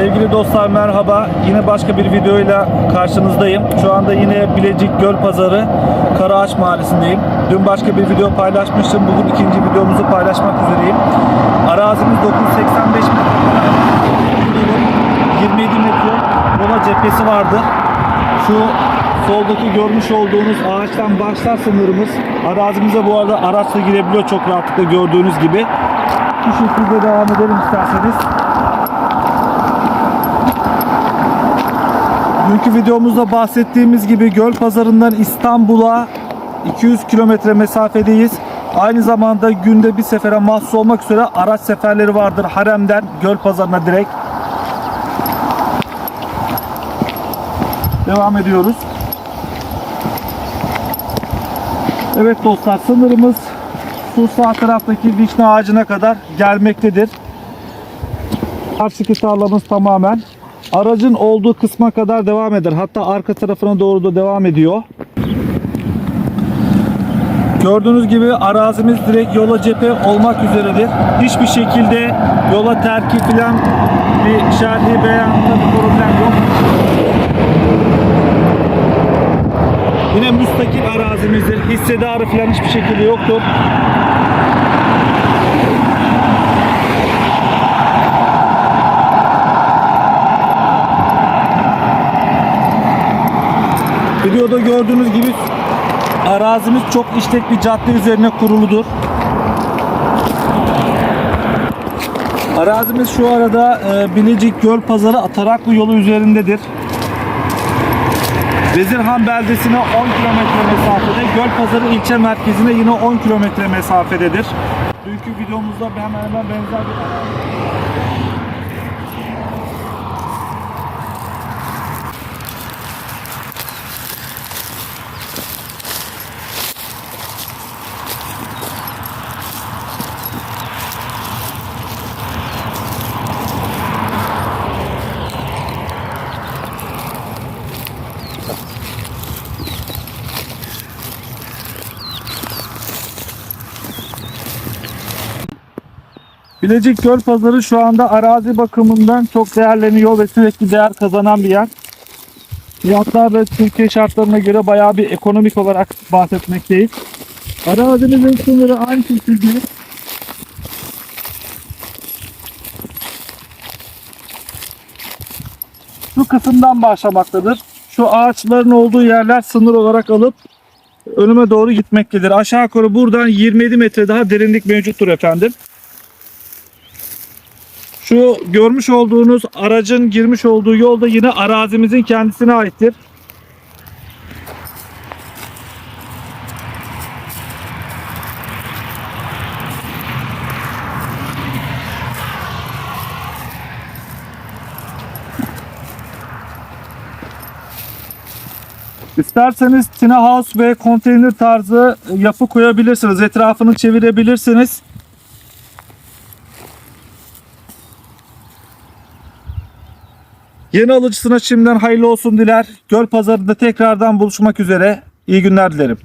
Sevgili dostlar merhaba. Yine başka bir videoyla karşınızdayım. Şu anda yine Bilecik Göl Pazarı Karaağaç Mahallesi'ndeyim. Dün başka bir video paylaşmıştım. Bugün ikinci videomuzu paylaşmak üzereyim. Arazimiz 985 metre. 27 metre yola cephesi vardır. Şu soldaki görmüş olduğunuz ağaçtan başlar sınırımız. Arazimize bu arada araçla girebiliyor çok rahatlıkla gördüğünüz gibi. Bu şekilde devam edelim isterseniz. Dünkü videomuzda bahsettiğimiz gibi göl pazarından İstanbul'a 200 kilometre mesafedeyiz. Aynı zamanda günde bir sefere mahsus olmak üzere araç seferleri vardır Harem'den göl pazarına direkt. Devam ediyoruz. Evet dostlar sınırımız şu sağ taraftaki vişne ağacına kadar gelmektedir. Karşıki tarlamız tamamen aracın olduğu kısma kadar devam eder. Hatta arka tarafına doğru da devam ediyor. Gördüğünüz gibi arazimiz direkt yola cephe olmak üzeredir. Hiçbir şekilde yola terki falan bir şerhi beyanında bir problem yok. Yine müstakil arazimizdir. Hissedarı falan hiçbir şekilde yoktur. Videoda gördüğünüz gibi arazimiz çok işlek bir cadde üzerine kuruludur. Arazimiz şu arada e, Bilecik Göl Pazarı Ataraklı yolu üzerindedir. Vezirhan beldesine 10 kilometre mesafede, Göl Pazarı ilçe merkezine yine 10 kilometre mesafededir. Dünkü videomuzda hemen hemen benzer bir. Bilecik Göl Pazarı şu anda arazi bakımından çok değerleniyor ve sürekli değer kazanan bir yer. Fiyatlar da Türkiye şartlarına göre bayağı bir ekonomik olarak bahsetmekteyiz. Arazimizin sınırı aynı şekilde şu kısımdan başlamaktadır. Şu ağaçların olduğu yerler sınır olarak alıp önüme doğru gitmektedir. Aşağı yukarı buradan 27 metre daha derinlik mevcuttur efendim. Şu görmüş olduğunuz aracın girmiş olduğu yol da yine arazimizin kendisine aittir. İsterseniz tina house ve konteyner tarzı yapı koyabilirsiniz. Etrafını çevirebilirsiniz. Yeni alıcısına şimdiden hayırlı olsun diler. Göl pazarında tekrardan buluşmak üzere. İyi günler dilerim.